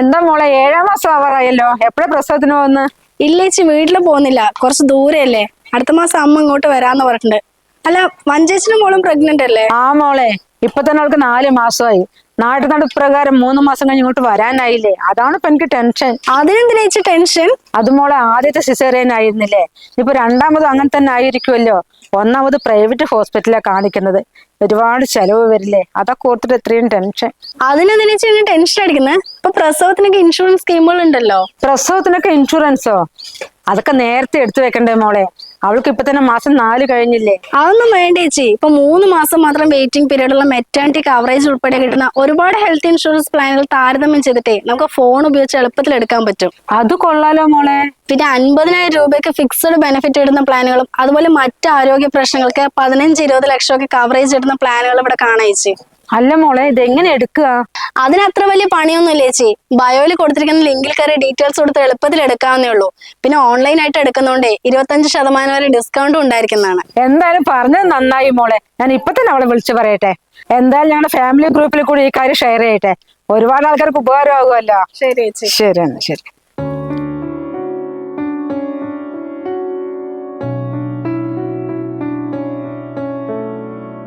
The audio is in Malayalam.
എന്താ മോളെ ഏഴാം മാസം ആവാറായല്ലോ എപ്പോഴാ പ്രസവത്തിന് പോകുന്നു? ഇല്ലേച്ചി വീട്ടിൽ പോകുന്നില്ല. കുറച്ച് ദൂരെയല്ലേ. അടുത്ത മാസം അമ്മ ഇങ്ങോട്ട് വരാന്ന് പറഞ്ഞിട്ടുണ്ട്. അല്ല വഞ്ചേച്ചിന്റെ മോളും പ്രഗ്നന്റ് അല്ലേ? ആ മോളെ ഇപ്പൊ തന്നെ അവൾക്ക് നാല് മാസമായി. നാട്ടു നടപ്പ് പ്രകാരം മൂന്ന് മാസം കഴിഞ്ഞ് ഇങ്ങോട്ട് വരാനായില്ലേ? അതാണ് ഇപ്പൊ എനിക്ക് ടെൻഷൻ അതിനെന്തിനാ ചേച്ചി ടെൻഷൻ അത് മോളെ ആദ്യത്തെ സിസേറിയൻ ആയിരുന്നില്ലേ ഇപ്പൊ രണ്ടാമത് അങ്ങനെ തന്നെ ആയിരിക്കുമല്ലോ ഒന്നാമത് പ്രൈവറ്റ് ഹോസ്പിറ്റലാണ് കാണിക്കുന്നത്. ഒരുപാട് ചെലവ് വരില്ലേ? അതൊക്കെ ഓർത്തിട്ട് എത്രയും ടെൻഷൻ അതിനെന്തിനാ ചേച്ചി ടെൻഷൻ അടിക്കുന്നത് ഇപ്പൊ പ്രസവത്തിനൊക്കെ ഇൻഷുറൻസ് സ്കീമുകൾ ഉണ്ടല്ലോ പ്രസവത്തിനൊക്കെ ഇൻഷുറൻസോ അതൊക്കെ നേരത്തെ എടുത്തു വെക്കണ്ടേ മോളെ? അവൾക്ക് ഇപ്പൊ തന്നെ മാസം നാല് കഴിഞ്ഞില്ലേ? അതൊന്നും വേണ്ട ചേച്ചി. ഇപ്പൊ മൂന്ന് മാസം മാത്രം വെയിറ്റിംഗ് പീരീഡ് ഉള്ള മെറ്റാനിറ്റി കവറേജ് ഉൾപ്പെടെ കിട്ടുന്ന ഒരുപാട് ഹെൽത്ത് ഇൻഷുറൻസ് പ്ലാനുകൾ താരതമ്യം ചെയ്തിട്ടേ നമുക്ക് ഫോൺ ഉപയോഗിച്ച് എളുപ്പത്തിൽ എടുക്കാൻ പറ്റും. അത് കൊള്ളാലോ മോളെ. പിന്നെ അൻപതിനായിരം രൂപയ്ക്ക് ഫിക്സഡ് ബെനിഫിറ്റ് ഇടുന്ന പ്ലാനുകളും അതുപോലെ മറ്റ് ആരോഗ്യ പ്രശ്നങ്ങൾക്ക് പതിനഞ്ച് ഇരുപത് ലക്ഷമൊക്കെ കവറേജ് ഇടുന്ന പ്ലാനുകൾ ഇവിടെ കാണാം ചേച്ചി. അല്ല മോളെ ഇതെങ്ങനെ എടുക്കുക? അതിന് അത്ര വലിയ പണിയൊന്നുമില്ല ചേച്ചി. ബയോയിൽ കൊടുത്തിരിക്കുന്ന ലിങ്കിൽ കയറി ഡീറ്റെയിൽസ് കൊടുത്ത് എളുപ്പത്തിൽ എടുക്കാവുന്നേ ഉള്ളൂ. പിന്നെ ഓൺലൈൻ ആയിട്ട് എടുക്കുന്നതുകൊണ്ടേ ഇരുപത്തഞ്ച് ശതമാനം വരെ ഡിസ്കൗണ്ടും ഉണ്ടായിരിക്കുന്നതാണ്. എന്തായാലും പറഞ്ഞത് നന്നായി മോളെ. ഞാൻ ഇപ്പൊ തന്നെ അവളെ വിളിച്ചു പറയട്ടെ. എന്തായാലും ഞങ്ങളുടെ ഫാമിലി ഗ്രൂപ്പിൽ കൂടി ഈ കാര്യം ഷെയർ ചെയ്യട്ടെ. ഒരുപാട് ആൾക്കാർക്ക് ഉപകാരമാകുമല്ലോ. ശരി ചേച്ചി. ശരി എന്നാ ശരി.